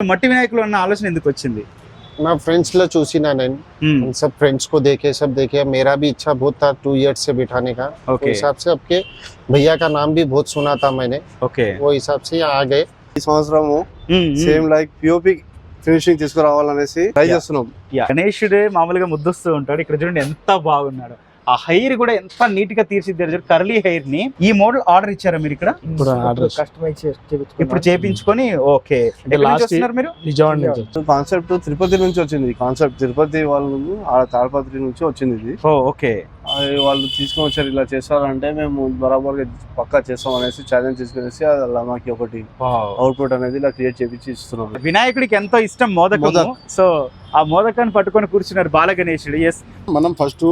మట్టి వినాయకులు అన్న ఆలోచన ఎందుకు వచ్చింది मैं फ्रेंड्स ला चूसी ना नहीं మ్మ్. उन सब फ्रेंड्स को देखे सब देखे मेरा भी इच्छा बहुत था टू इयर्स से बिठाने का उस ఓకే हिसाब से आपके भैया का नाम भी बहुत सुना था मैंने ఓకే वो हिसाब से यहाँ आ गए ఈ సంవత్సరము మ్మ్, మ్మ్. సేమ్ లైక్ పిఓపి ఫినిషింగ్ తీసుకురావాలనేసి ట్రై Yeah. చేస్తున్నాం యా, గణేశుడే మామూలుగా ముద్దొస్తూ ఉంటాడు ఇక్కడ చూడండి ఎంత బాగున్నాడు ఆ హెయిర్ కూడా ఎంత నీట్గా తీర్చిదిద్దారు కర్లీ హెయిర్ని ఈ మోడల్ ఆర్డర్ ఇచ్చారా మీరు ఇక్కడ? ఇప్పుడు ఆర్డర్ కస్టమైజ్ ఇప్పుడు చేపించుకొని ఓకే. మీరు? కాన్సెప్ట్ తిరుపతి నుంచి వచ్చింది. కాన్సెప్ట్ తిరుపతి వాళ్ళు ఆ తాడపత్రి నుంచి వచ్చింది ఇది. ఓకే. అది వాళ్ళు తీసుకొని వచ్చారు ఇలా చేస్తారంటే మేము బరాబర్గా పక్కా చేస్తాం అనేసి ఛాలెంజ్ తీసుకునేసి అలా మాకు ఒకటి అవుట్పుట్ అనేది ఇలా క్రియేట్ చేపించి ఇస్తున్నాం. వినాయకుడికి ఎంతో ఇష్టం మోదక్. సో ఆ మోదకాన్ని పట్టుకొని కూర్చున్నారు బాల గణేశుడు ఎస్ మనం ఫస్ట్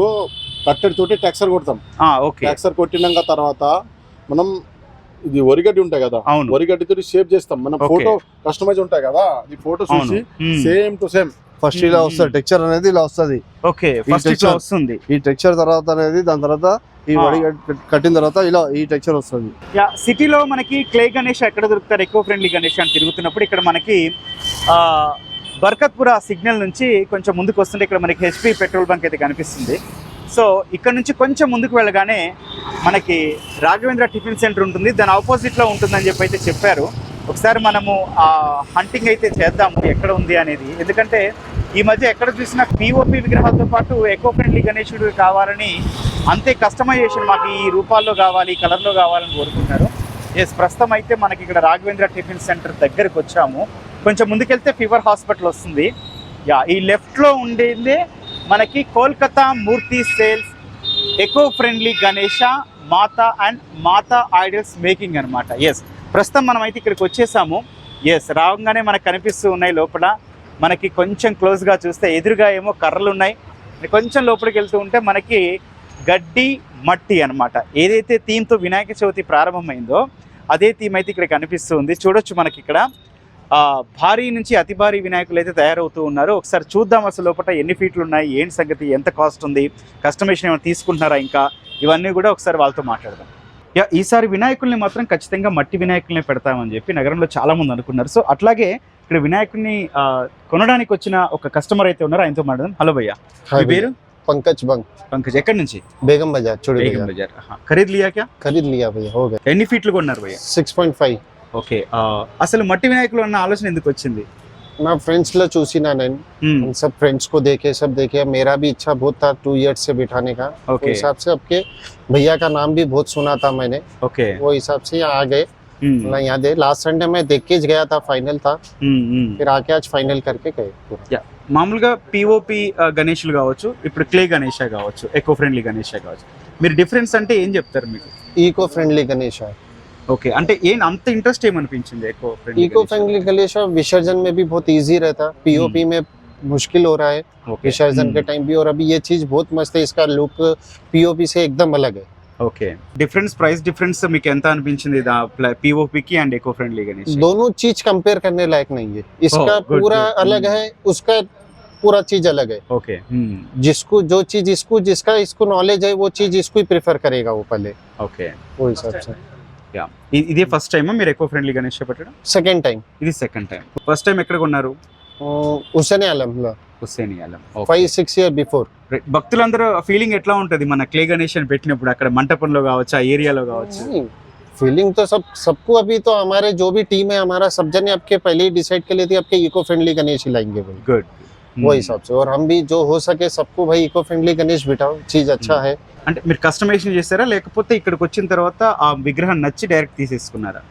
కట్టెడి తోటి టెక్సర్ కొడతాం ఓకే టెక్సర్ కొట్టినాక తర్వాత మనం ఇది వరిగడ్డి ఉంటాయి కదా అవును వరిగడ్డి తోటి షేప్ చేస్తాం మనం. ఫోటో కస్టమైజ్ ఉంటాయి కదా ఈ ఫోటో చూసి. సేమ్ టు సేమ్ ఫస్ట్ ఇలా. వస్తుంది టెక్చర్ అనేది ఇలా వస్తుంది ఓకే ఫస్ట్ ఇట్లా. వస్తుంది ఈ టెక్చర్ తర్వాత అనేది దాని తర్వాత ఈ. వడి కట్- కట్టిన తర్వాత ఇలా ఈ టెక్చర్ వస్తుంది యా సిటీలో మనకి క్లే గణేష్ ఎక్కడ దొరుకుతారు ఎకో ఫ్రెండ్లీ గణేష్ అని తిరుగుతున్నప్పుడు ఇక్కడ మనకి ఆ, బర్కత్పుర సిగ్నల్ నుంచి కొంచెం ముందుకు వస్తుంటే ఇక్కడ మనకి హెచ్పి పెట్రోల్ బంక్ అయితే కనిపిస్తుంది సో ఇక్కడ నుంచి కొంచెం ముందుకు వెళ్ళగానే మనకి రాఘవేంద్ర టిఫిన్ సెంటర్ ఉంటుంది. దాని ఆపోజిట్లో ఉంటుందని చెప్పి అయితే చెప్పారు. ఒకసారి మనము ఆ హంటింగ్ అయితే చేద్దాము ఎక్కడ ఉంది అనేది. ఎందుకంటే ఈ మధ్య ఎక్కడ చూసినా పిఓపి విగ్రహాలతో పాటు ఎకో ఫ్రెండ్లీ గణేశుడు కావాలని అంతే కస్టమైజేషన్ మాకు ఈ రూపాల్లో కావాలి ఈ కలర్లో కావాలని కోరుకుంటున్నారు. ఎస్ ప్రస్తుతం అయితే మనకి ఇక్కడ రాఘవేంద్ర టిఫిన్ సెంటర్ దగ్గరికి వచ్చాము. కొంచెం ముందుకెళ్తే ఫీవర్ హాస్పిటల్ వస్తుంది. యా ఈ లెఫ్ట్లో ఉండేదే మనకి కోల్కతా మూర్తి సేల్స్ ఎకో ఫ్రెండ్లీ గణేష మాత అండ్ మాత ఐడల్స్ మేకింగ్ అనమాట ఎస్ ప్రస్తుతం మనం అయితే ఇక్కడికి వచ్చేసాము. ఎస్ రావంగానే మనకు కనిపిస్తూ ఉన్నాయి లోపల. మనకి కొంచెం క్లోజ్గా చూస్తే ఎదురుగా ఏమో కర్రలు ఉన్నాయి. కొంచెం లోపలికి వెళ్తూ ఉంటే మనకి గడ్డి మట్టి అన్నమాట. ఏదైతే థీమ్తో వినాయక చవితి ప్రారంభమైందో అదే థీమ్ అయితే ఇక్కడ కనిపిస్తుంది చూడొచ్చు మనకి ఇక్కడ. భారీ నుంచి అతి భారీ వినాయకులు అయితే తయారవుతూ ఉన్నారు ఒకసారి చూద్దాం అసలు లోపల ఎన్ని ఫీట్లు ఉన్నాయి ఏంటి సంగతి ఎంత కాస్ట్ ఉంది కస్టమైజేషన్ ఏమైనా తీసుకుంటున్నారా ఇంకా ఇవన్నీ కూడా ఒకసారి వాళ్ళతో మాట్లాడదాం యా ఈసారి వినాయకుల్ని మాత్రం ఖచ్చితంగా మట్టి వినాయకుల్ని పెడతామని చెప్పి నగరంలో చాలా మంది అనుకున్నారు సో అట్లాగే ఇక్కడ వినాయకుడిని ఆ, కొనడానికి వచ్చిన ఒక కస్టమర్ అయితే ఉన్నారు ఆయనతో మాట్లాడదాం హలో భయ్యా हाँ మీ పేరు पंकज बंग పంకజ్ ఎక్కడి నుంచి बेगम बाजार चुड़ी బేగం बाजार బజార్ ఆహా. ఖరీదు లియా క్యా खरीद लिया भैया हो गए ఎన్ని ఫీట్లు కొన్నారు భయ్యా सिक्स पॉइंट फाइव ఓకే ఆ, అసలు మట్టి వినాయకులు అన్న ఆలోచన ఎందుకు వచ్చింది मैं फ्रेंड्स ला चूसी ना नहीं మ్మ్. उन सब फ्रेंड्स को देखे सब देखे मेरा भी इच्छा बहुत था टू इयर्स से बिठाने का उस ఓకే हिसाब से आपके भैया का नाम भी बहुत सुना था मैंने ఓకే वो हिसाब से यहाँ आ गए మ్మ్. ना यहाँ दे लास्ट संडे में देख के गया था फाइनल था మ్మ్, మ్మ్. फिर आके आज फाइनल करके गए पूरा మామూలుగా పిఓపి గణేషులు కావచ్చు ఇప్పుడు క్లే గణేష కావచ్చు ఎకో ఫ్రెండ్లీ గణేష కావచ్చు మీరు డిఫరెన్స్ అంటే ఏం చెప్తారు మీకు इको फ्रेंडली गणेश है ఓకే అంటే ఏం అంత ఇంట్రెస్ట్ ఏమనిపించింది eco friendly eco friendly Ganesh है विसर्जन में भी बहुत इजी रहता पीओपी में मुश्किल हो रहा है विसर्जन के टाइम भी और अभी ये चीज बहुत मस्त है इसका लुक पीओपी से एकदम अलग है ఓకే డిఫరెన్స్ ప్రైస్ డిఫరెన్స్ మీకు ఎంత అనిపించింది పిఓపికి అండ్ ఎకో ఫ్రెండ్లీ గణేష్ दोनों चीज कंपेयर करने लायक नहीं है इसका Oh, good, पूरा good. अलग है उसका पूरा चीज अलग है ఓకే जिसको जो चीज इसको जिसका इसको नॉलेज है वो चीज इसको ही प्रेफर करेगा वो पहले ఓకే वो हिसाब से ఇదే ఫస్ట్ టైం మీరు ఎకో ఫ్రెండ్లీ గణేష్ పెట్టడం सेकेंड टाइम ఇది సెకండ్ టైం ఫస్ట్ టైం ఎక్కడ కొన్నారు Hussain Alam Hussainialam five six year before Right. భక్తులందరూ ఫీలింగ్ ఎట్లా ఉంటది మన క్లే గణేష్ అని పెట్టినప్పుడు అక్కడ మంటపంలో కావచ్చు ఆ ఏరియాలో కావచ్చు फीलिंग तो सब सबको अभी तो हमारे जो भी टीम है हमारा सब जने आपके पहले ही डिसाइड कर लेते आपके इको फ्रेंडली गणेश ही लाएंगे भाई గుడ్ वो हिसाब से और हम भी जो हो सके सबको भाई इको फ्रेंडली गणेश बिठाओ चीज अच्छा है అంటే మీరు కస్టమైజేషన్ చేస్తారా లేకపోతే ఇక్కడికి వచ్చిన తర్వాత ఆ విగ్రహం నచ్చి డైరెక్ట్ తీసేసుకున్నారా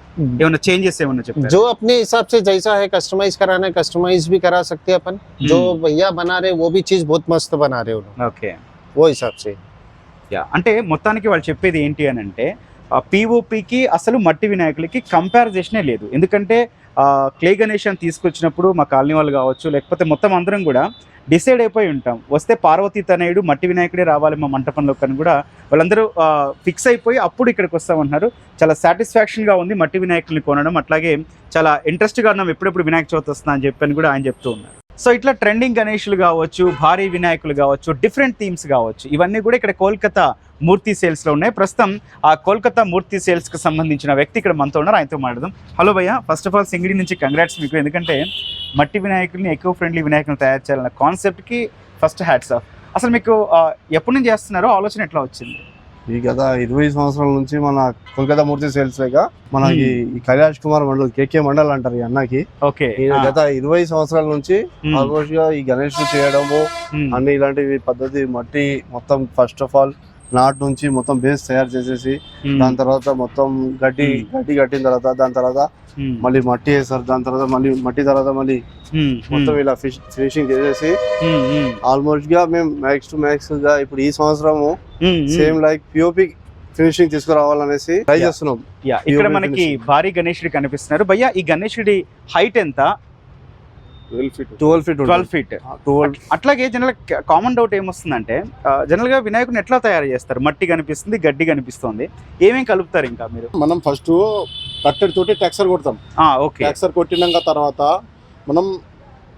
ఏమైనా చేంజెస్ ఏమన్నా చెప్పారు जो अपने हिसाब से जैसा है कस्टमाइज कराना है कस्टमाइज भी करा सकते हैं अपन जो भैया बना रहे वो भी चीज बहुत मस्त बना रहे उन्होंने ఓకే वो हिसाब से యా అంటే మొత్తానికి వాళ్ళు చెప్పేది ఏంటి అని అంటే పిఓపికి అసలు మట్టి వినాయకులకి కంపారిజేషనే లేదు ఎందుకంటే క్లే గణేష్ అని తీసుకొచ్చినప్పుడు మా కాలనీ వాళ్ళు కావచ్చు లేకపోతే మొత్తం అందరం కూడా డిసైడ్ అయిపోయి ఉంటాం. వస్తే పార్వతీ తనయుడు మట్టి వినాయకుడే రావాలి మా మంటపంలో కానీ కూడా వాళ్ళందరూ ఫిక్స్ అయిపోయి అప్పుడు ఇక్కడికి వస్తామంటున్నారు. చాలా సాటిస్ఫాక్షన్గా ఉంది మట్టి వినాయకుల్ని కొనడం. అట్లాగే చాలా ఇంట్రెస్ట్గా ఉన్నాం. ఎప్పుడెప్పుడు వినాయక చవితి వస్తుందా అని చెప్పని కూడా ఆయన చెప్తూ ఉన్నారు. సో ఇట్లా ట్రెండింగ్ గణేషులు కావచ్చు భారీ వినాయకులు కావచ్చు డిఫరెంట్ థీమ్స్ కావచ్చు ఇవన్నీ కూడా ఇక్కడ కోల్కతా మూర్తి సేల్స్లో ఉన్నాయి. ప్రస్తుతం ఆ కోల్కతా మూర్తి సేల్స్కి సంబంధించిన వ్యక్తి ఇక్కడ మనతో ఉన్నారు. ఆయనతో మాట్లాడదాం. హలో భయ్య. ఫస్ట్ ఆఫ్ ఆల్ సింగిడి నుంచి కంగ్రాట్స్ మీకు. ఎందుకంటే మట్టి వినాయకుల్ని ఎక్కువ ఫ్రెండ్లీ వినాయకులను తయారు చేయాలన్న కాన్సెప్ట్కి ఫస్ట్ హ్యాట్స్ ఆఫ్ అసలు మీకు ఎప్పటి నుంచి చేస్తున్నారో ఆలోచన ఎట్లా వచ్చింది? ఈ గత ఇరవై సంవత్సరాల నుంచి మన కోల్కతా మూర్తి సేల్స్ లేక మనకి ఈ కైలాష్ కుమార్ మండల్ కేకే మండల్ అంటారు ఈ అన్నకి. ఓకే. గత ఇరవై సంవత్సరాల నుంచి ఆల్మోస్ట్గా ఈ గణేష్ చేయడము అన్ని ఇలాంటివి పద్ధతి మట్టి మొత్తం ఫస్ట్ ఆఫ్ ఆల్ నాట్ నుంచి మొత్తం బేస్ తయారు చేసేసి దాని తర్వాత మొత్తం గడ్డి. గడ్డి కట్టిన తర్వాత దాని తర్వాత మళ్ళీ మట్టి వేస్తారు. దాని తర్వాత మళ్ళీ మట్టి తర్వాత మళ్ళీ మొత్తం ఇలా ఫిష్ ఫినిషింగ్ చేసేసి ఆల్మోస్ట్గా మేము మ్యాక్స్ టు మ్యాక్స్గా ఇప్పుడు ఈ సంవత్సరము సేమ్ లైక్ పిఓపి ఫినిషింగ్ తీసుకురావాలనేసి ట్రై. చేస్తున్నాం. ఇక్కడ మనకి. భారీ గణేశుడు కనిపిస్తున్నారు. భయ్య ఈ గణేశుడి హైట్ ఎంత? ట్వెల్వ్ ఫీట్ ట్వెల్వ్ అట్లాగే జనరల్ కామన్ డౌట్ ఏమొస్తుందంటే జనరల్గా వినాయకుడిని ఎట్లా తయారు చేస్తారు? మట్టి కనిపిస్తుంది గడ్డి కనిపిస్తుంది. ఏమేం కలుపుతారు ఇంకా మీరు? మనం ఫస్ట్ కట్టెడ్ తోటి టెక్సర్ కొడతాం. ఓకే. టెక్సర్ కొట్టినాక తర్వాత మనం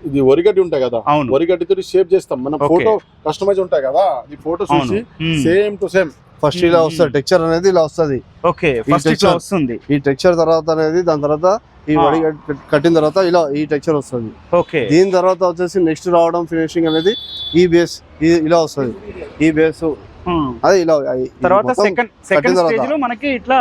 ఇది వరిగడ్డి ఉంటాయి కదా అవును. వరిగడ్డి తోటి షేప్ చేస్తాం. మనం. ఫోటో కస్టమైజ్ ఉంటాయి కదా ఈ ఫోటో చూసి. సేమ్ టు సేమ్ ఫస్ట్ ఇలా. వస్తుంది టెక్చర్ అనేది ఇలా వస్తుంది ఓకే ఫస్ట్ ఇట్లా. వస్తుంది ఈ టెక్చర్ తర్వాత అనేది దాని తర్వాత ఈ. వడి కట్- కట్టిన తర్వాత ఇలా ఈ టెక్చర్ వస్తుంది ఓకే దీని తర్వాత వచ్చేసి నెక్స్ట్ రావడం ఫినిషింగ్ అనేది ఈ బేస్ ఇలా వస్తుంది ఈ బేస్. అదే ఇలా తర్వాత సెకండ్ సెకండ్. స్టేజ్లో మనకి ఇట్లా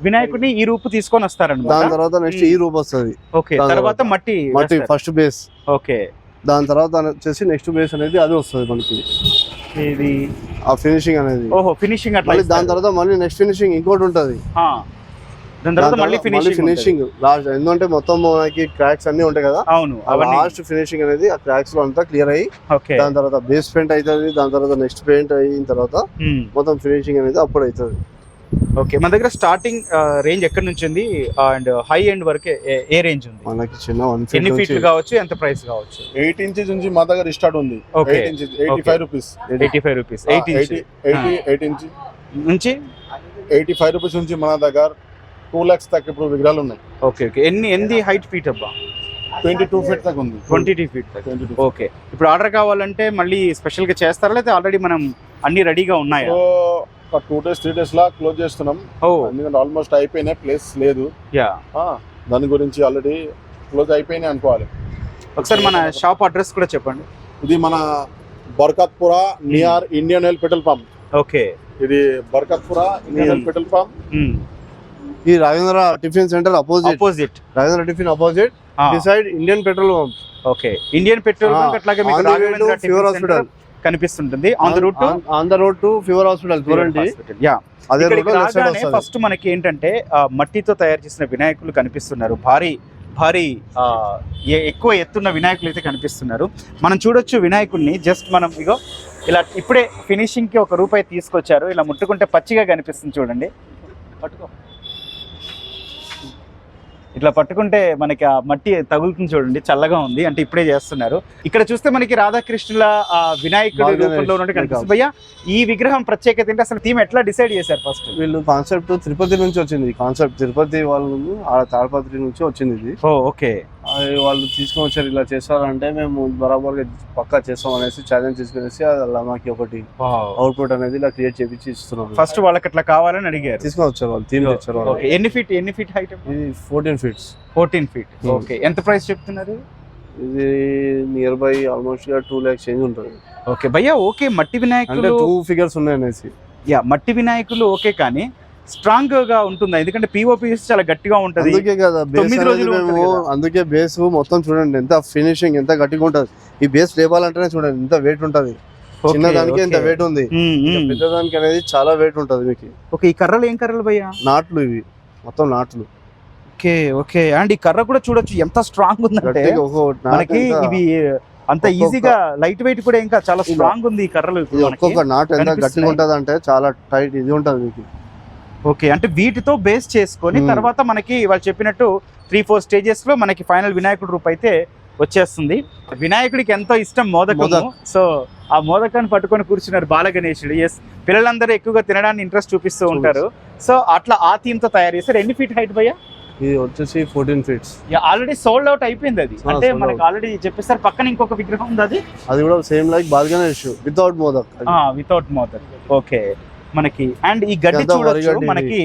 వినాయకుడిని ఈ రూపు తీసుకొని దాని వస్తారనమాట తర్వాత నెక్స్ట్ ఈ రూప్ వస్తుంది ఓకే దాని తర్వాత మట్టి మట్టి. ఫస్ట్ బేస్ ఓకే దాని తర్వాత వచ్చేసి నెక్స్ట్ బేస్ అనేది అది వస్తుంది మనకి. ఇది ఆ ఫినిషింగ్ అనేది. ఓహో ఫినిషింగ్ అట్లా దాని. తర్వాత మళ్ళీ నెక్స్ట్ ఫినిషింగ్ ఇంకోటి ఉంటది. ఆ. దాని తర్వాత మళ్ళీ ఫినిషింగ్ ఫినిషింగ్ లాస్ట్ ఎందుకంటే మొత్తం మనకి క్రాక్స్ అన్ని ఉంటాయి కదా అవును లాస్ట్ ఫినిషింగ్ అనేది ఆ క్రాక్స్లో అంతా క్లియర్ అయ్యి దాని తర్వాత బేస్ పెయింట్ అవుతుంది దాని తర్వాత నెక్స్ట్ పెయింట్ అయిన తర్వాత. మొత్తం ఫినిషింగ్ అనేది అప్పుడు అవుతుంది. ఓకే మన దగ్గర స్టార్టింగ్ రేంజ్ ఎక్కడి నుంచి ఉంది? అండ్ హై ఎండ్ వరకు ఏ- రేంజ్ ఉంది? మనకి చిన్న వన్ ఎన్ని ఫీట్ ఫీట్లు కావచ్చు ఎంత ప్రైస్ కావచ్చు? ఎయిట్ ఇంచెస్ నుంచి మా దగ్గర స్టార్ట్ ఉంది. Okay eight. Five rupees eighty five rupees eight inch eighty inch నుంచి ఎయిటీ ఫైవ్ రూపీస్ నుంచి మన దగ్గర టూ లాక్స్ దాకా ఇప్పుడు విగ్రహాలు ఉన్నాయి. ఓకే ఓకే ఎన్ని ఎన్ని హైట్ ఫీట్ అబ్బా? ట్వంటీ టూ ఫీట్ దాకా ఉంది. Twenty two feet twenty two okay ఇప్పుడు ఆర్డర్ కావాలంటే మళ్ళీ స్పెషల్గా చేస్తారా? లేదా ఆల్రెడీ మనం అన్ని రెడీగా ఉన్నాయా? ఒక టూ డేస్ త్రీ డేస్ లా క్లోజ్ చేస్తున్నాం. ఎందుకంటే ఆల్మోస్ట్ అయిపోయినాయి ప్లేస్ లేదు. యా ఆ, దాని గురించి ఆల్రెడీ క్లోజ్ అయిపోయినాయి అనుకోవాలి. ఒకసారి మన షాప్ అడ్రస్ కూడా చెప్పండి. ఇది మన Barkatpura near Indian oil petrol pump okay ఇది Barkatpura Indian oil. Petrol pump ఈ Rajendra tiffin centre opposite opposite Rajendra tiffin opposite decide Indian petrol pump okay Indian petrol bunk అట్లాగే మీకు రాఘవేంద్ర టిఫిన్ Hospital. కనిపిస్తుంటుంది. On the route on the road to fever hospital చూడండి. Yeah అదే first మనకి ఏంటంటే మట్టితో తయారు చేసిన వినాయకులు కనిపిస్తున్నారు. భారీ భారీ ఎక్కువ ఎత్తున్న వినాయకులు అయితే కనిపిస్తున్నారు. మనం చూడొచ్చు వినాయకుడిని జస్ట్ మనం ఇగో ఇలా ఇప్పుడే ఫినిషింగ్కి ఒక రూపాయి తీసుకొచ్చారు. ఇలా ముట్టుకుంటే పచ్చిగా కనిపిస్తుంది చూడండి. పట్టుకో. ఇట్లా పట్టుకుంటే మనకి ఆ మట్టి తగులుతుంది చూడండి చల్లగా ఉంది అంటే ఇప్పుడే చేస్తున్నారు. ఇక్కడ చూస్తే మనకి రాధాకృష్ణుల వినాయకుడి రూపంలో ఉన్నట్టు కనిపిస్తుంది. భయ్యా ఈ విగ్రహం ప్రత్యేకత ఏంటి? అసలు థీమ్ ఎట్లా డిసైడ్ చేశారు ఫస్ట్ వీళ్ళు కాన్సెప్ట్ తిరుపతి నుంచి వచ్చింది. కాన్సెప్ట్ తిరుపతి వాళ్ళు ఆ తాడపత్రి నుంచి వచ్చింది ఇది. ఓకే. వాళ్ళు తీసుకొని వచ్చారు ఇలా చేస్తారంటే మేము బరాబర్గా పక్కా చేస్తాం అనేసి ఛాలెంజ్ తీసుకునేసి అలా మాకు ఒకటి అవుట్పుట్ అనేది ఇలా క్రియేట్ చేపించి ఇస్తున్నాం. ఫస్ట్ వాళ్ళకి అట్లా కావాలని అడిగారు? తీసుకొని వచ్చారు వాళ్ళు థీమ్ తెచ్చారు వాళ్ళు. ఓకే ఎన్ని ఫీట్ ఎన్ని ఫీట్ హైట్ ఇది fourteen feet fourteen feet. Okay ఎంత ప్రైస్ చెప్తున్నారు? ఇది నియర్ బై ఆల్మోస్ట్గా టూ ల్యాక్స్ చేంజ్ ఉంటుంది. ఓకే భయ్యా ఓకే మట్టి వినాయకులు టూ ఫిగర్స్ ఉన్నాయి అనేసి. యా మట్టి వినాయకులు ఓకే కానీ స్ట్రాంగ్గా ఉంటుందా? ఎందుకంటే పిఓపి చాలా గట్టిగా ఉంటది. అందుకే కదా బేస్ తొమ్మిది రోజులు. అందుకే మొత్తం చూడండి ఎంత ఫినిషింగ్ ఎంత గట్టిగా ఉంటది. ఈ బేస్ లేపాలంటేనే చూడండి ఎంత వెయిట్ ఉంటది. ఓకే, చిన్న దానికి ఎంత. వెయిట్ ఉంది. మ్మ్, ఇంకా మ్మ్. పెద్ద దానికి అనేది చాలా వెయిట్ ఉంటది మీకు. ఓకే ఈ కర్రలు ఏం కర్రలు భయ్యా? నాట్లు ఇవి. మొత్తం నాట్లు. Okay okay. అండ్ ఈ కర్ర కూడా చూడొచ్చు ఎంత స్ట్రాంగ్ ఉందంటే. మనకి ఇవి అంత ఈజీగా లైట్ వెయిట్ కూడా ఇంకా చాలా స్ట్రాంగ్ ఉంది ఈ కర్రలు. ఒక్కొక్క నాటు ఎంత గట్టిగా. ఉంటది అంటే చాలా టైట్ ఇది ఉంటది మీకు. ఓకే అంటే వీటితో బేస్ చేసుకొని. తర్వాత మనకి వాళ్ళు చెప్పినట్టు త్రీ ఫోర్ స్టేజెస్లో మనకి ఫైనల్ వినాయకుడి రూపు అయితే వచ్చేస్తుంది. వినాయకుడికి ఎంతో ఇష్టం మోదక్. సో ఆ మోదకాన్ని పట్టుకొని కూర్చున్నారు బాలగణేశుడు ఎస్ పిల్లలందరూ ఎక్కువగా తినడానికి ఇంట్రెస్ట్ చూపిస్తూ ఉంటారు. సో అట్లా ఆ థీమ్తో తయారు చేస్తారు ఎన్ని ఫీట్ హైట్ భయ్యా? ఇది వచ్చేసి fourteen feet already sold out అయిపోయింది అది. అంటే మనకి. ఆల్రెడీ చెప్పేస్తారు పక్కన ఇంకొక విగ్రహం ఉంది అది. అది కూడా same like బాల్గనే issue without modak without modak. Okay మనకి. అండ్ ఈ గడ్డి చూడొచ్చు మనకి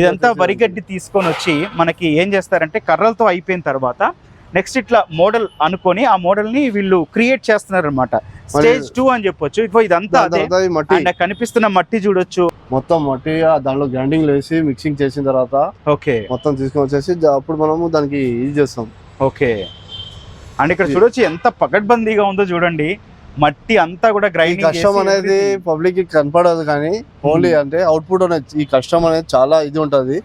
ఇదంతా వచ్చేసి వరిగడ్డి తీసుకొని వచ్చి మనకి ఏం చేస్తారంటే కర్రలతో అయిపోయిన తర్వాత నెక్స్ట్ ఇట్లా మోడల్ అనుకొని ఆ మోడల్ని వీళ్ళు క్రియేట్ చేస్తున్నారు అనమాట స్టేజ్ టూ అని చెప్పొచ్చు. ఇప్పుడు ఇదంతా అదే. కనిపిస్తున్న మట్టి చూడొచ్చు. మొత్తం మట్టి ఆ దాంట్లో గ్రైండింగ్ వేసి మిక్సింగ్ చేసిన తర్వాత ఓకే. మొత్తం తీసుకొని వచ్చేసి అప్పుడు మనము దానికి ఇది చేస్తాం. ఓకే. అండ్ ఇక్కడ చూడొచ్చు ఎంత పకడ్బందీగా ఉందో చూడండి. మట్టి అంతా కూడా గ్రైండింగ్ కష్టం అనేది పబ్లిక్కి కనపడదు కానీ ఓన్లీ అంటే అవుట్పుట్ అనేది ఈ కష్టం అనేది చాలా ఇది ఉంటది.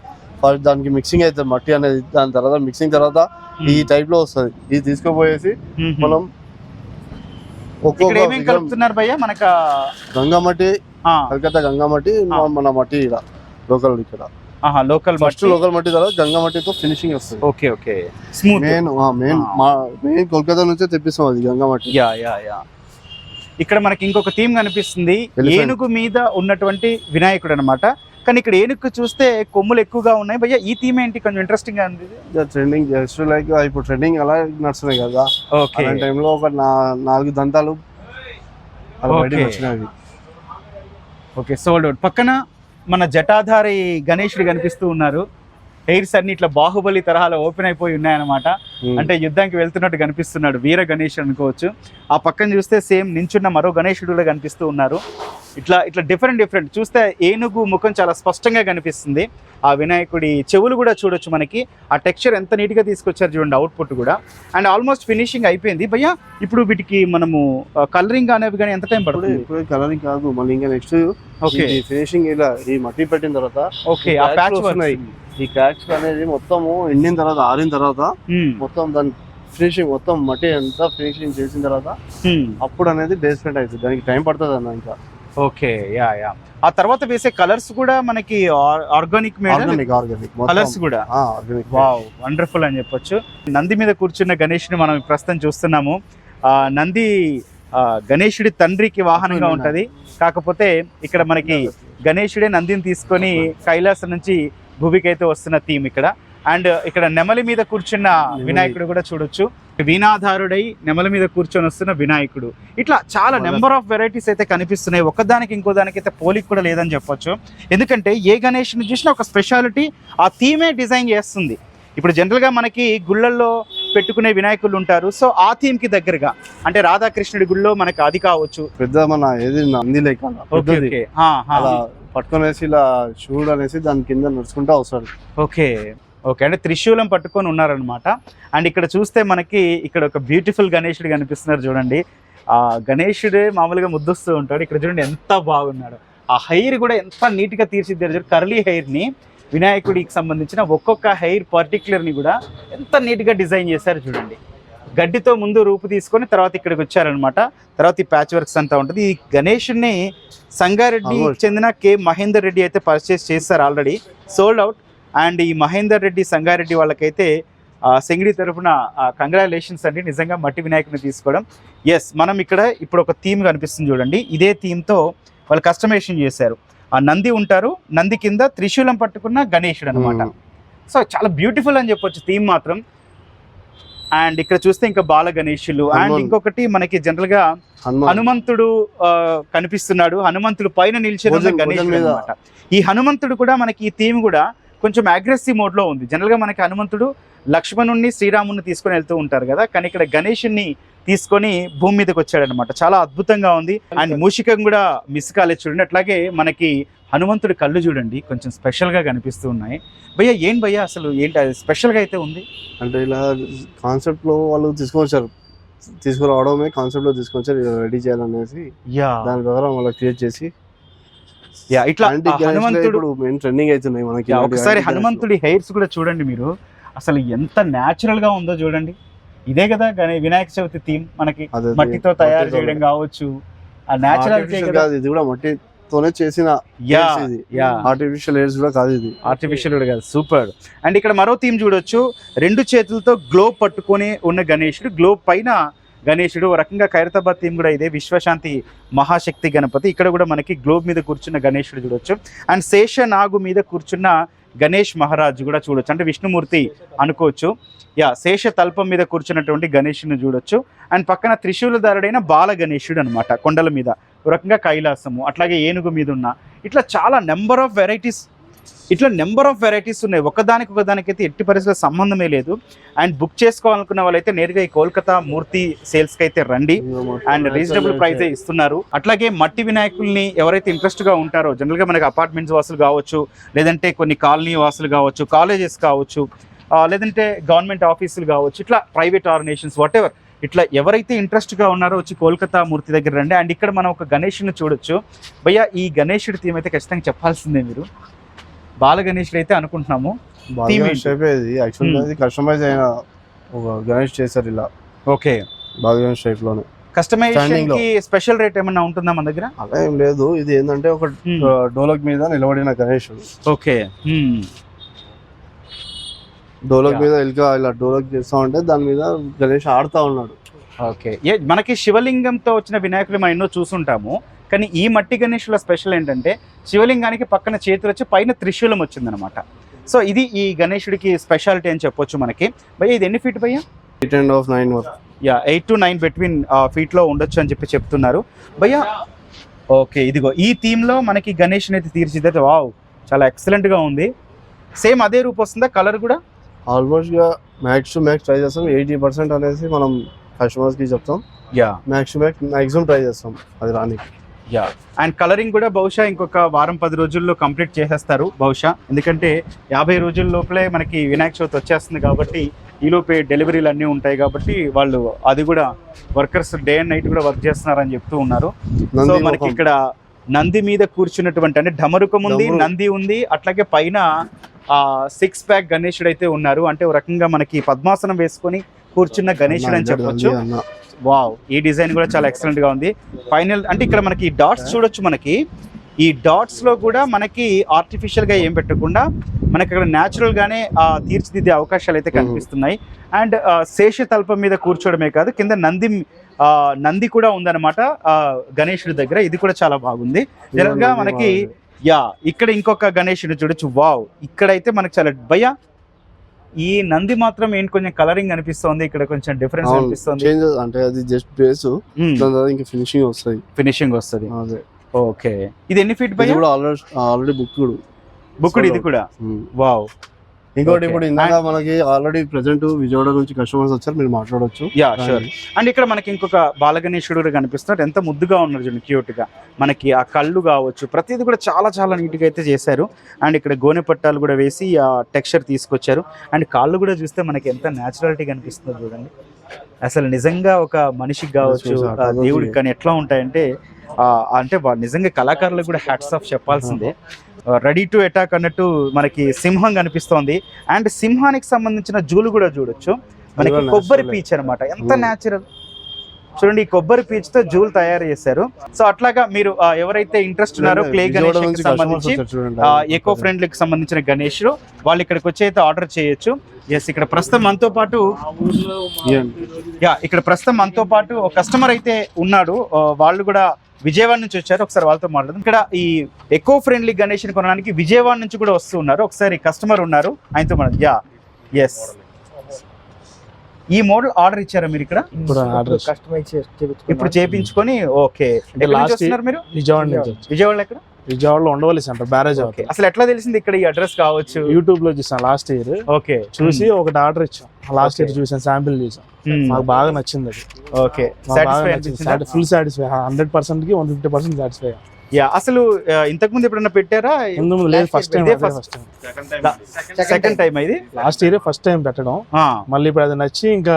ఫస్ట్ దానికి మిక్సింగ్ అవుతుంది మట్టి అనేది దాని తర్వాత మిక్సింగ్ తర్వాత ఈ టైప్లో వస్తది. ఇది తీసుకుపోయేసి మనం ఒక్కొక్క ఇక్కడ ఏమేమి విగ్రహం- కలుపుతున్నారు భయ్య? మనక గంగా మట్టి ఆ, కలకత్తా గంగా మట్టి ఆ. మన మట్టి ఇక్కడ లోకల్ ఇక్కడ. లోకల్ ఫస్ట్ లోకల్ మట్టి. తర్వాత గంగా మట్టితో ఫినిషింగ్ వస్తుంది. Okay okay. Main main main Kolkata నుంచే తెప్పిస్తాం అది గంగా మట్టి. Yeah yeah yeah. ఇక్కడ మనకి ఇంకొక థీమ్ కనిపిస్తుంది. ఏనుగు మీద ఉన్నటువంటి వినాయకుడు అన్నమాట. కానీ ఇక్కడ ఏనుగు చూస్తే కొమ్ములు ఎక్కువగా ఉన్నాయి. భయ్య ఈ థీమ్ ఏంటి? కొంచెం ఇంట్రెస్టింగ్గా ఉంది. ట్రెండింగ్ జస్ట్ లైక్ ఇప్పుడు ట్రెండింగ్ అలా నడుస్తున్నాయి కదా. ఓకే టైంలో ఒక నాలుగు దంతాలు ఓకే సోల్డ్ అవుట్ పక్కన మన జటాధారి గణేశుడు కనిపిస్తూ ఉన్నారు. హెయిర్స్ అన్ని ఇట్లా బాహుబలి తరహాలో ఓపెన్ అయిపోయి ఉన్నాయన్నమాట. అంటే యుద్ధానికి వెళ్తున్నట్టు కనిపిస్తున్నాడు వీర గణేష్ అనుకోవచ్చు. ఆ పక్కన చూస్తే సేమ్ నించున్న మరో గణేశుడు కూడా కనిపిస్తూ ఉన్నారు. ఇట్లా ఇట్లా డిఫరెంట్ డిఫరెంట్ చూస్తే ఏనుగు ముఖం చాలా స్పష్టంగా కనిపిస్తుంది. ఆ వినాయకుడి చెవులు కూడా చూడొచ్చు మనకి. ఆ టెక్స్చర్ ఎంత నీట్గా తీసుకొచ్చారు చూడండి అవుట్పుట్ కూడా. అండ్ ఆల్మోస్ట్ ఫినిషింగ్ అయిపోయింది. భయ్య ఇప్పుడు వీటికి మనము కలరింగ్ అనేవి కానీ ఎంత టైం పడుతుంది? ఇప్పుడు కలరింగ్ కాదు మళ్ళీ ఇంకా నెక్స్ట్ ఓకే ఫినిషింగ్ ఇలా ఈ మట్టి పెట్టిన తర్వాత ఓకే ఆ ప్యాచ్. ఈ క్రాక్స్ అనేది మొత్తము ఎండిన తర్వాత ఆరిన తర్వాత మొత్తం దాని ఫినిషింగ్ మొత్తం మట్టి అంతా ఫినిషింగ్ చేసిన తర్వాత అప్పుడు అనేది బేస్మెంట్ అవుతుంది. దానికి టైం పడుతుంది అన్న ఇంకా. ఓకే. Yeah yeah. ఆ తర్వాత వేసే కలర్స్ కూడా మనకి ఆర్గానిక్ ఆర్గానిక్ ఆర్గానిక్. కలర్స్ కూడా? ఆర్గానిక్. వావ్ వండర్ఫుల్ అని చెప్పొచ్చు. నంది మీద కూర్చున్న గణేష్ని మనం ప్రస్తుతం చూస్తున్నాము. ఆ నంది ఆ, గణేశుడి తండ్రికి వాహనంగా ఉంటది. కాకపోతే ఇక్కడ మనకి గణేశుడే నందిని తీసుకొని కైలాసం నుంచి భూమికి అయితే వస్తున్న థీమ్ ఇక్కడ. అండ్ ఇక్కడ నెమలి మీద కూర్చున్న వినాయకుడు కూడా చూడొచ్చు. వీణాధారుడై నెమలి మీద కూర్చొని వస్తున్న వినాయకుడు. ఇట్లా చాలా నెంబర్ ఆఫ్ వెరైటీస్ అయితే కనిపిస్తున్నాయి. ఒకదానికి ఇంకో దానికి అయితే పోలిక కూడా లేదని చెప్పొచ్చు. ఎందుకంటే ఏ గణేష్ని చూసినా ఒక స్పెషాలిటీ ఆ థీమే డిజైన్ చేస్తుంది. ఇప్పుడు జనరల్గా మనకి గుళ్ళల్లో పెట్టుకునే వినాయకులు ఉంటారు. సో ఆ థీమ్కి దగ్గరగా అంటే రాధాకృష్ణుడి గుళ్ళో మనకి అది కావచ్చు. పెద్ద మన ఏది నంది లేక ఇలా శివుడు అనేసి దాని కింద నడుచుకుంటా వస్తాడు. ఓకే. ఓకే అంటే త్రిశూలం పట్టుకొని ఉన్నారనమాట అండ్ ఇక్కడ చూస్తే మనకి ఇక్కడ ఒక బ్యూటిఫుల్ గణేశుడు కనిపిస్తున్నారు చూడండి. ఆ గణేశుడే మామూలుగా ముద్దొస్తూ ఉంటాడు. ఇక్కడ చూడండి ఎంత బాగున్నాడు. ఆ హెయిర్ కూడా ఎంత నీట్గా తీర్చిద్దారు చూడండి కర్లీ హెయిర్ని వినాయకుడికి సంబంధించిన ఒక్కొక్క హెయిర్ పర్టికులర్ని కూడా ఎంత నీట్గా డిజైన్ చేశారు చూడండి. గడ్డితో ముందు రూపు తీసుకొని తర్వాత ఇక్కడికి వచ్చారనమాట తర్వాత ఈ ప్యాచ్ వర్క్స్ అంతా ఉంటుంది. ఈ గణేషుని సంగారెడ్డి. చెందిన కె మహేందర్ రెడ్డి అయితే పర్చేస్ చేస్తారు ఆల్రెడీ సోల్డ్ అవుట్ అండ్ ఈ మహేందర్ రెడ్డి సంగారెడ్డి వాళ్ళకైతే సెంగిడి తరఫున కంగ్రాచులేషన్స్ అండి. నిజంగా మట్టి వినాయకుని తీసుకోవడం. ఎస్ మనం ఇక్కడ ఇప్పుడు ఒక థీమ్ కనిపిస్తుంది చూడండి. ఇదే థీమ్తో వాళ్ళు కస్టమైజేషన్ చేశారు. ఆ నంది ఉంటారు. నంది కింద త్రిశూలం పట్టుకున్న గణేశుడు అనమాట సో చాలా బ్యూటిఫుల్ అని చెప్పొచ్చు థీమ్ మాత్రం. అండ్ ఇక్కడ చూస్తే ఇంకా బాల గణేషులు. అండ్. ఇంకొకటి మనకి జనరల్గా హనుమంతుడు కనిపిస్తున్నాడు. హనుమంతుడు పైన నిలిచిన మీద. అనమాట ఈ హనుమంతుడు కూడా మనకి ఈ థీమ్ కూడా కొంచెం అగ్రెసివ్ మోడ్లో ఉంది. జనరల్గా మనకి హనుమంతుడు లక్ష్మణుణ్ణి శ్రీరాముని తీసుకొని వెళ్తూ ఉంటారు కదా. కానీ ఇక్కడ గణేషుని తీసుకొని భూమి మీదకి వచ్చాడనమాట చాలా అద్భుతంగా ఉంది. అండ్ మూషికం కూడా మిస్ కాలేదు చూడండి. అట్లాగే మనకి హనుమంతుడి కళ్ళు చూడండి. కొంచెం స్పెషల్గా కనిపిస్తూ ఉన్నాయి. భయ్య ఏం భయ్య అసలు ఏంటి? అది స్పెషల్గా అయితే ఉంది? అంటే ఇలా కాన్సెప్ట్లో వాళ్ళు తీసుకొచ్చారు. తీసుకురావడమే కాన్సెప్ట్లో తీసుకొచ్చారు. ఇలా రెడీ చేయాలనేసి యా. దాని ప్రకారం వాళ్ళు క్రియేట్ చేసి. యా ఇట్లా హనుమంతుడు ట్రెండింగ్ అవుతున్నాయి మనకి. ఒకసారి. హనుమంతుడి హెయిర్స్ కూడా చూడండి మీరు. అసలు ఎంత న్యాచురల్గా ఉందో చూడండి. ఇదే కదా వినాయక చవితి థీమ్. మనకి. మట్టితో తయారు. చేయడం కావచ్చు. ఆ కాదు. ఇది కూడా మట్టితోనే చేసిన యా యా. ఆర్టిఫిషియల్ హెయిర్స్ కూడా కాదు ఇది. ఆర్టిఫిషియల్ కూడా కాదు సూపర్ అండ్ ఇక్కడ మరో థీమ్ చూడొచ్చు. రెండు చేతులతో గ్లోబ్ పట్టుకొని ఉన్న గణేశుడు గ్లోబ్ పైన గణేశుడు ఒక రకంగా ఖైరతాబాద్ థీమ్ కూడా ఇదే విశ్వశాంతి మహాశక్తి గణపతి. ఇక్కడ కూడా మనకి గ్లోబ్ మీద కూర్చున్న గణేశుడు చూడొచ్చు. అండ్ శేష నాగు మీద కూర్చున్న గణేష్ మహారాజు కూడా చూడొచ్చు. అంటే విష్ణుమూర్తి అనుకోవచ్చు. యా శేష తల్పం మీద కూర్చున్నటువంటి గణేషుని చూడొచ్చు. అండ్ పక్కన త్రిశూలధారుడైన బాల గణేషుడు అనమాట కొండల మీద. ఒక రకంగా కైలాసము అట్లాగే ఏనుగు మీద ఉన్న ఇట్లా చాలా నెంబర్ ఆఫ్ వెరైటీస్ ఇట్లా నెంబర్ ఆఫ్ వెరైటీస్ ఉన్నాయి. ఒకదానికి ఒకదానికి అయితే ఎట్టి పరిస్థితుల్లో సంబంధమే లేదు. అండ్ బుక్ చేసుకోవాలనుకున్న వాళ్ళైతే నేరుగా ఈ కోల్కతా మూర్తి సేల్స్కి అయితే రండి. అండ్ రీజనబుల్ ప్రైస్ ఇస్తున్నారు. అట్లాగే మట్టి వినాయకుల్ని ఎవరైతే ఇంట్రెస్ట్గా ఉంటారో జనరల్గా మనకి అపార్ట్మెంట్స్ వాసులు కావచ్చు లేదంటే కొన్ని కాలనీ వాసులు కావచ్చు కాలేజెస్ కావచ్చు లేదంటే గవర్నమెంట్ ఆఫీసులు కావచ్చు ఇట్లా ప్రైవేట్ ఆర్గనైజేషన్స్ వాట్ ఎవర్ ఇట్లా ఎవరైతే ఇంట్రెస్ట్గా ఉన్నారో వచ్చి కోల్కతా మూర్తి దగ్గర రండి. అండ్ ఇక్కడ మనం ఒక గణేష్ని చూడొచ్చు. భయ్య ఈ గణేషుడి థీమ్ అయితే ఖచ్చితంగా చెప్పాల్సిందే మీరు. బాల గణేషుడు అయితే అనుకుంటున్నాము. Actual Hmm. కస్టమైజ్ అయిన ఒక గణేష్ చేశారు ఇలా. ఓకే. బాగా షేప్లోనే కస్టమైజేషన్. కి స్పెషల్ రేట్ ఏమన్నా ఉంటుందా మన దగ్గర? అలా ఏం లేదు. ఇది ఏంటంటే ఒక Hmm. డోలక్ మీద నిలబడిన గణేష్. ఓకే. హ్మ్. డోలక్. మీద ఇంకా ఇలా డోలక్ చేస్తా ఉంటే దాని మీద గణేష్ ఆడుతా ఉన్నాడు. ఓకే. మనకి శివలింగంతో వచ్చిన వినాయకులు మనం ఎన్నో చూసుంటాము. కానీ ఈ మట్టి గణేషుల స్పెషల్ ఏంటంటే శివలింగానికి పక్కన చేతులు వచ్చి పైన త్రిశూలం వచ్చిందనమాట సో ఇది ఈ గణేషుడికి స్పెషాలిటీ అని చెప్పొచ్చు మనకి. భయ్య ఇది ఎన్ని ఫీట్ భయ్య? Eight and half nine yeah eight to nine between ఫీట్లో ఉండొచ్చు అని చెప్పి చెప్తున్నారు. భయ్య ఓకే ఇదిగో ఈ థీమ్లో మనకి గణేష్ని అయితే తీర్చిదిద్దారు వావ్ చాలా ఎక్సలెంట్గా ఉంది. సేమ్ అదే రూపు వస్తుందా? కలర్ కూడా? ఆల్మోస్ట్గా మ్యాక్స్ టు మ్యాక్స్ ట్రై చేస్తాం. ఎయిటీ పర్సెంట్ అనేసి మనం కస్టమర్స్కి చెప్తాం. Yeah. Max to max maximum try చేస్తాం. అది రానికి. యా అండ్ కలరింగ్ కూడా బహుశా ఇంకొక వారం పది రోజుల్లో కంప్లీట్ చేసేస్తారు బహుశా ఎందుకంటే యాభై రోజుల లోపలే మనకి వినాయక చవితి వచ్చేస్తుంది కాబట్టి ఈ లోపే డెలివరీలు అన్నీ ఉంటాయి కాబట్టి వాళ్ళు అది కూడా వర్కర్స్ డే అండ్ నైట్ కూడా వర్క్ చేస్తున్నారని చెప్తూ ఉన్నారు సో మనకి. ఇక్కడ నంది మీద కూర్చున్నటువంటి అంటే ఢమరుకం ఉంది. నంది ఉంది అట్లాగే పైన ఆ సిక్స్ ప్యాక్ గణేశుడు అయితే ఉన్నారు అంటే ఒక రకంగా మనకి పద్మాసనం వేసుకొని కూర్చున్న గణేశుడు అని చెప్పొచ్చు. వావ్ ఈ డిజైన్ కూడా చాలా ఎక్సలెంట్గా ఉంది. ఫైనల్ అంటే ఇక్కడ మనకి డాట్స్ చూడొచ్చు మనకి. ఈ డాట్స్లో కూడా మనకి ఆర్టిఫిషియల్గా ఏం పెట్టకుండా మనకి ఇక్కడ న్యాచురల్ గానే ఆ, తీర్చిదిద్దే అవకాశాలు అయితే కనిపిస్తున్నాయి. అండ్ శేష తల్పం మీద కూర్చోవడమే కాదు కింద నంది నంది కూడా ఉందన్నమాట. ఆ, గణేశుడి దగ్గర. ఇది కూడా చాలా బాగుంది. జనరల్గా మనకి. యా ఇక్కడ ఇంకొక గణేశుడు చూడొచ్చు. వావ్ ఇక్కడైతే మనకి చాలా భయ ఈ నంది మాత్రం ఏంటి కొంచెం కలరింగ్ అనిపిస్తోంది ఇక్కడ కొంచెం డిఫరెన్స్ అనిపిస్తుంది. చేంజ్ అంటే అది జస్ట్ బేస్ దాని తర్వాత ఇంకా ఫినిషింగ్ వస్తుంది ఫినిషింగ్ వస్తుంది. ఓకే ఇది ఎన్ని ఫీట్ భయ కూడా ఆల్రెడీ ఆల్రెడీ బుక్ బుక్ ఇది కూడా? వావ్ ఇంకోటి. ఇప్పుడు ఇందాక మనకి ఆల్రెడీ ప్రెసెంట్ విజయవాడ నుంచి కస్టమర్స్ వచ్చారు మీరు మాట్లాడొచ్చు. యా షూర్ అండ్ ఇక్కడ మనకి ఇంకొక బాలగణేశుడు కూడా కనిపిస్తున్నారు ఎంత ముద్దుగా ఉన్నారు చూడండి క్యూట్గా. మనకి ఆ కళ్ళు కావచ్చు ప్రతిదీ కూడా చాలా చాలా నీట్గా అయితే చేశారు. అండ్ ఇక్కడ గోనె పట్టాలు కూడా వేసి ఆ టెక్స్చర్ తీసుకొచ్చారు. అండ్ కాళ్ళు కూడా చూస్తే మనకి ఎంత న్యాచురాలిటీ కనిపిస్తుందో చూడండి. అసలు నిజంగా ఒక మనిషికి కావచ్చు. దేవుడికి కానీ ఎట్లా ఉంటాయంటే అంటే నిజంగా కళాకారులకు కూడా హ్యాట్స్ ఆఫ్ చెప్పాల్సిందే. రెడీ టు అటాక్ అన్నట్టు మనకి సింహం కనిపిస్తోంది అండ్ సింహానికి సంబంధించిన జూలు కూడా చూడొచ్చు మనకి కొబ్బరి. పీచ్ అనమాట ఎంత. న్యాచురల్ చూడండి ఈ కొబ్బరి పీచ్తో జూలు తయారు చేశారు సో అట్లాగా మీరు ఎవరైతే ఇంట్రెస్ట్ ఉన్నారో క్లే గణేష్ సంబంధించి. ఎకో ఫ్రెండ్లీకి సంబంధించిన గణేష్ వాళ్ళు ఇక్కడికి వచ్చి అయితే ఆర్డర్ చేయొచ్చు ఎస్ ఇక్కడ ప్రస్తుతం మనతో పాటు. యా ఇక్కడ ప్రస్తుతం మనతో పాటు ఒక కస్టమర్ అయితే ఉన్నాడు వాళ్ళు కూడా విజయవాడ నుంచి వచ్చారు. ఒకసారి వాళ్ళతో మాట్లాడదాం. ఇక్కడ ఈ ఎకో ఫ్రెండ్లీ గణేష్ కొనడానికి విజయవాడ నుంచి కూడా వస్తూ ఉన్నారు. ఒకసారి కస్టమర్ ఉన్నారు. ఆయనతో మనం యా. ఎస్ ఈ మోడల్ ఆర్డర్ ఇచ్చారా మీరు ఇక్కడ? ఇప్పుడు చేపించుకొని ఓకే మీరు? విజయవాడ. విజయవాడ. ఎక్కడ? విజయవాడలో ఉండవల్లి సెంటర్ బ్యారేజ్ ఓకే అసలు ఎట్లా తెలిసింది ఇక్కడ ఈ అడ్రస్ కావచ్చు? యూట్యూబ్లో చూసాను లాస్ట్ ఇయర్ ఓకే చూసి ఒకటి ఆర్డర్ ఇచ్చాం. Last year. చూసాను శాంపిల్ చూసాం. Hmm. మాకు బాగా నచ్చింది అది. ఓకే ఫుల్ సాటిస్ఫై హండ్రెడ్ పర్సెంట్కి one fifty percent satisfy yeah అసలు ఇంతకు ముందు ఎప్పుడన్నా పెట్టారా? లేదు ఫస్ట్ టైం ఇదే first first. Time second time ఇది? లాస్ట్ ఇయర్ ఫస్ట్ టైం పెట్టడం. ఆ, మళ్ళీ ఇప్పుడు అది నచ్చి ఇంకా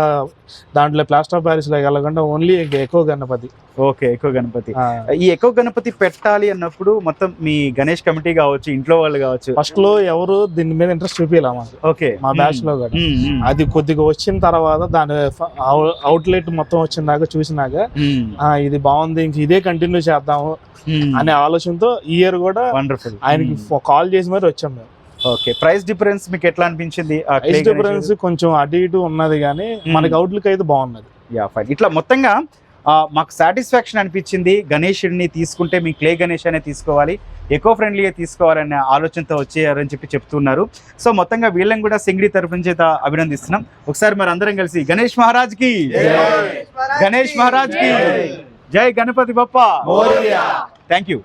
దాంట్లో ప్లాస్టర్ ఆఫ్ ప్యారిస్లో వెళ్ళకుండా ఓన్లీ ఎక్కువ గణపతి ఓకే ఎక్కువ గణపతి ఈ ఎక్కువ గణపతి పెట్టాలి అన్నప్పుడు మొత్తం మీ గణేష్ కమిటీ కావచ్చు ఇంట్లో వాళ్ళు కావచ్చు. ఫస్ట్లో ఎవరు దీని మీద ఇంట్రెస్ట్ చూపించాలి మాకు. ఓకే. మా బ్యాచ్లో కూడా. అది కొద్దిగా వచ్చిన తర్వాత దాని అవుట్లెట్ మొత్తం వచ్చినాక చూసినాక ఇది బాగుంది ఇంక ఇదే కంటిన్యూ చేద్దాము. అనే ఆలోచనతో ఈ ఇయర్ కూడా వండర్ఫుల్ ఆయనకి కాల్ చేసి మరి వచ్చాం మేము. ఓకే ప్రైస్ డిఫరెన్స్ మీకు ఎట్లా అనిపించింది? ప్రైస్ డిఫరెన్స్ కొంచెం అటు ఇటు ఉన్నది కానీ మనకి అవుట్లుక్ అయితే బాగున్నది. యా ఫైన్ ఇట్లా మొత్తంగా మాకు సాటిస్ఫాక్షన్ అనిపించింది. గణేషుడిని తీసుకుంటే మీ క్లే గణేష్ అనే తీసుకోవాలి ఎకో ఫ్రెండ్లీగా తీసుకోవాలనే ఆలోచనతో వచ్చేయారని చెప్పి చెప్తున్నారు. సో మొత్తంగా వీళ్ళని కూడా సింగిడి తరపు నుంచి అభినందిస్తున్నాం. ఒకసారి మరి అందరం కలిసి గణేష్ మహారాజ్కి గణేష్ మహారాజ్కి జై గణపతి బప్ప. Thank you